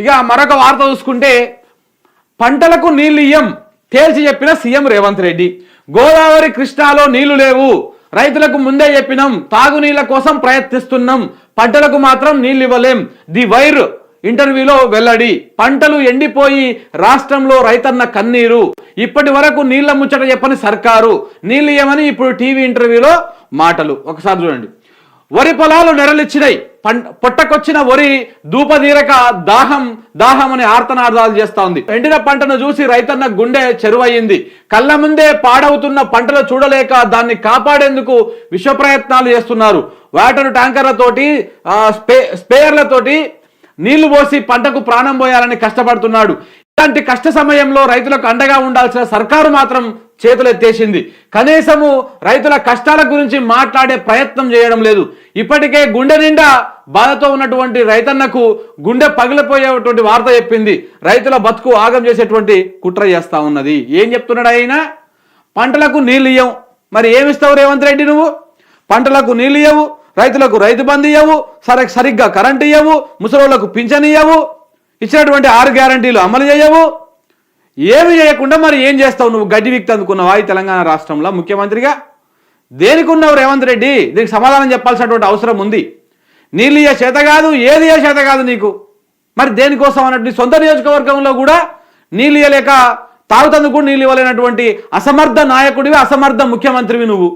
ఇక మరొక వార్త చూసుకుంటే పంటలకు నీళ్ళు ఇయ్యం తేల్చి చెప్పిన సీఎం రేవంత్ రెడ్డి. గోదావరి కృష్ణాలో నీళ్ళు లేవు. రైతులకు ముందే చెప్పినాం తాగునీళ్ళ కోసం ప్రయత్నిస్తున్నాం. పంటలకు మాత్రం నీళ్ళు ఇవ్వలేం. ది వైర్ ఇంటర్వ్యూలో వెల్లడి పంటలు ఎండిపోయి రాష్ట్రంలో రైతన్న కన్నీరు. ఇప్పటి వరకు నీళ్ళ ముచ్చట చెప్పని సర్కారు. నీళ్ళు ఇవ్వమని ఇప్పుడు టీవీ ఇంటర్వ్యూలో మాటలు. ఒకసారి చూడండి. వరి పొలాలు నెరలిచ్చినాయి పంట పొట్టకొచ్చిన వరి దూపదీరక దాహం దాహం అనే ఆర్తనాదాలు చేస్తా ఉంది ఎండిన పంటను చూసి రైతన్న గుండె చెరువయ్యింది. కళ్ళ ముందే పాడవుతున్న పంటలు చూడలేక దాన్ని కాపాడేందుకు విశ్వ ప్రయత్నాలు చేస్తున్నారు. వాటర్ ట్యాంకర్లతోటి స్పే స్పేయర్లతోటి నీళ్ళు పోసి పంటకు ప్రాణం పోయాలని కష్టపడుతున్నాడు. ఇలాంటి కష్ట సమయంలో రైతులకు అండగా ఉండాల్సిన సర్కారు మాత్రం చేతులు ఎత్తేసింది కనీసము రైతుల కష్టాల గురించి మాట్లాడే ప్రయత్నం చేయడం లేదు. ఇప్పటికే గుండె నిండా బాధతో ఉన్నటువంటి రైతన్నకు గుండె పగిలిపోయేటువంటి వార్త చెప్పింది. రైతుల బతుకు ఆగం చేసేటువంటి కుట్ర చేస్తా ఉన్నది. ఏం చెప్తున్నాడు ఆయన? పంటలకు నీళ్ళు ఇయ్యవు. మరి ఏమిస్తావు రేవంత్ రెడ్డి నువ్వు? పంటలకు నీళ్ళు ఇయ్యవు రైతులకు రైతు బంద్ ఇయ్యవు సరి సరిగ్గా కరెంట్ ఇయ్యవు ముసలోళ్ళకు పింఛన్ ఇయ్యవు ఇచ్చినటువంటి ఆరు గ్యారంటీలు అమలు చేయవు. ఏమి చేయకుండా మరి ఏం చేస్తావు నువ్వు గడ్డి విక్తి అందుకున్నావా ఈ తెలంగాణ రాష్ట్రంలో? ముఖ్యమంత్రిగా దేనికి ఉన్నావు రేవంత్ రెడ్డి? దీనికి సమాధానం చెప్పాల్సినటువంటి అవసరం ఉంది. నీళ్ళు ఏ చేత కాదు ఏది ఏ చేత కాదు నీకు. మరి దేనికోసం అన్నట్టు నీ సొంత నియోజకవర్గంలో కూడా నీళ్ళు ఇవ్వలేక తాగుతందుకు కూడా నీళ్ళు ఇవ్వలేనటువంటి అసమర్థ నాయకుడివి అసమర్థ ముఖ్యమంత్రివి నువ్వు.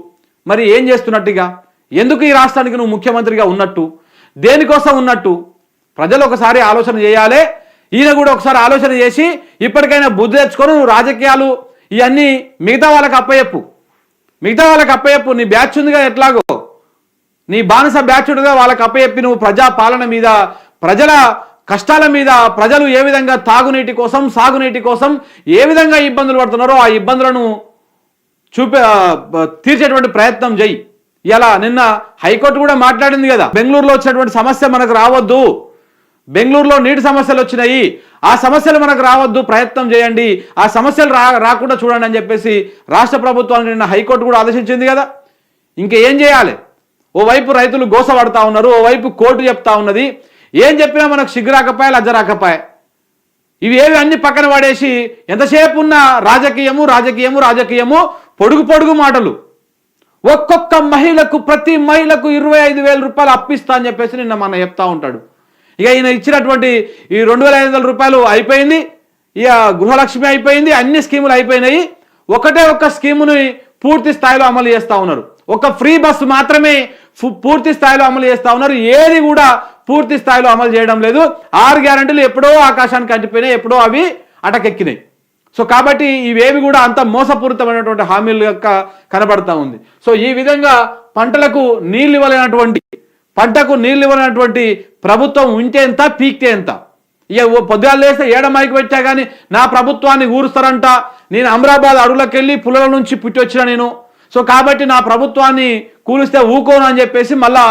మరి ఏం చేస్తున్నట్టుగా? ఎందుకు ఈ రాష్ట్రానికి నువ్వు ముఖ్యమంత్రిగా ఉన్నట్టు? దేనికోసం ఉన్నట్టు? ప్రజలు ఒకసారి ఆలోచన చేయాలి. ఈయన కూడా ఒకసారి ఆలోచన చేసి ఇప్పటికైనా బుద్ధి తెచ్చుకొని నువ్వు రాజకీయాలు ఇవన్నీ మిగతా వాళ్ళకి అప్పయ్యప్పు మిగతా వాళ్ళకి అప్పయ్యప్పు నీ బ్యాచ్ ఉందిగా ఎట్లాగో. నీ బానిస బ్యాచుడుగా వాళ్ళకి అప్పయ్యప్పి నువ్వు ప్రజా పాలన మీద ప్రజల కష్టాల మీద ప్రజలు ఏ విధంగా తాగునీటి కోసం సాగునీటి కోసం ఏ విధంగా ఇబ్బందులు పడుతున్నారో ఆ ఇబ్బందులను చూపే తీర్చేటువంటి ప్రయత్నం చెయ్యి ఇలా నిన్న హైకోర్టు కూడా మాట్లాడింది కదా బెంగళూరులో వచ్చినటువంటి సమస్య మనకు రావద్దు. బెంగళూరులో నీటి సమస్యలు వచ్చినాయి. ఆ సమస్యలు మనకు రావద్దు ప్రయత్నం చేయండి. ఆ సమస్యలు రా రాకుండా చూడండి అని చెప్పేసి రాష్ట్ర ప్రభుత్వాన్ని నిన్న హైకోర్టు కూడా ఆదేశించింది కదా. ఇంకా ఏం చేయాలి? ఓవైపు రైతులు గోసపడతా ఉన్నారు ఓవైపు కోర్టు చెప్తా ఉన్నది. ఏం చెప్పినా మనకు సిగ్గు రాకపాయ లజ్జ రాకపాయ. ఇవి ఏవి అన్ని పక్కన పడేసి ఎంతసేపు ఉన్న రాజకీయము రాజకీయము రాజకీయము పొడుగు పొడుగు మాటలు. ఒక్కొక్క మహిళకు ప్రతి మహిళకు ఇరవై ఐదు వేల రూపాయలు అప్పిస్తా అని చెప్పేసి నిన్న మన చెప్తా ఉంటాడు. ఇక ఈయన ఇచ్చినటువంటి ఈ రెండు వేల ఐదు వందల రూపాయలు అయిపోయింది. ఇక గృహలక్ష్మి అయిపోయింది. అన్ని స్కీములు అయిపోయినాయి. ఒకటే ఒక్క స్కీముని పూర్తి స్థాయిలో అమలు చేస్తూ ఉన్నారు. ఒక ఫ్రీ బస్సు మాత్రమే పూర్తి స్థాయిలో అమలు చేస్తూ ఉన్నారు. ఏది కూడా పూర్తి స్థాయిలో అమలు చేయడం లేదు. ఆరు గ్యారంటీలు ఎప్పుడో ఆకాశానికి అంటిపోయినాయి ఎప్పుడో అవి అటకెక్కినాయి. సో కాబట్టి ఇవేవి కూడా అంత మోసపూరితమైనటువంటి హామీలు యొక్క కనబడతా ఉంది. సో ఈ విధంగా పంటలకు నీళ్ళు ఇవ్వలేనటువంటి పంటకు నీళ్ళు ఇవ్వనటువంటి ప్రభుత్వం ఉంటే ఎంత పీక్తే ఎంత ఇక ఓ పొద్దుగాలు లేస్తే ఏడమైకి పెట్టా కానీ నా ప్రభుత్వాన్ని ఊరుస్తారంట. నేను అమరాబాద్ అడవులకు వెళ్ళి పుల్లల నుంచి పుట్టి వచ్చిన నేను. సో కాబట్టి నా ప్రభుత్వాన్ని కూలిస్తే ఊకోను అని చెప్పేసి మళ్ళా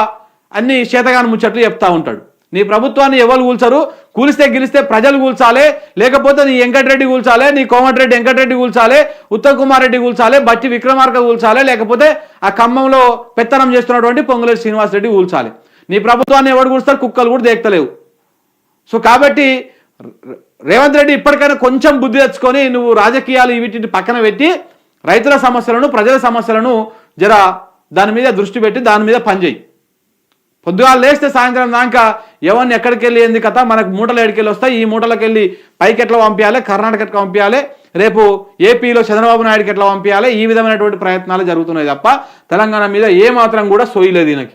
అన్ని చేతగాని ముచ్చట్లు చెప్తా ఉంటాడు. నీ ప్రభుత్వాన్ని ఎవరు కూల్చరు? కూలిస్తే గెలిస్తే ప్రజలు కూల్చాలే లేకపోతే నీ వెంకటరెడ్డి కూల్చాలే నీ కోమటిరెడ్డి వెంకటరెడ్డి కూల్చాలే ఉత్తమ్ కుమార్ రెడ్డి కూల్చాలే బట్టి విక్రమార్క కూల్చాలే లేకపోతే ఆ ఖమ్మంలో పెత్తనం చేస్తున్నటువంటి పొంగులేటి శ్రీనివాస్ రెడ్డి కూల్చాలి. నీ ప్రభుత్వాన్ని ఎవరు కూల్స్తారు? కుక్కలు కూడా దేక్తలేవు. సో కాబట్టి రేవంత్ రెడ్డి ఇప్పటికైనా కొంచెం బుద్ధి తెచ్చుకొని నువ్వు రాజకీయాలు వీటిని పక్కన పెట్టి రైతుల సమస్యలను ప్రజల సమస్యలను జర దాని మీద దృష్టి పెట్టి దాని మీద పనిచేయి పొద్దుగాలు లేస్తే సాయంత్రం దాకా ఎవరిని ఎక్కడికి వెళ్ళి ఏంది కథ? మనకు మూటలు ఎక్కడికి వస్తాయి. ఈ మూటలకు వెళ్ళి పైకి ఎట్లా పంపించాలి కర్ణాటక ఎట్లా పంపించాలి రేపు ఏపీలో చంద్రబాబు నాయుడుకి ఎట్లా పంపించాలి ఈ విధమైనటువంటి ప్రయత్నాలు జరుగుతున్నాయి తప్ప తెలంగాణ మీద ఏ మాత్రం కూడా సోయలేదు ఈయనకి.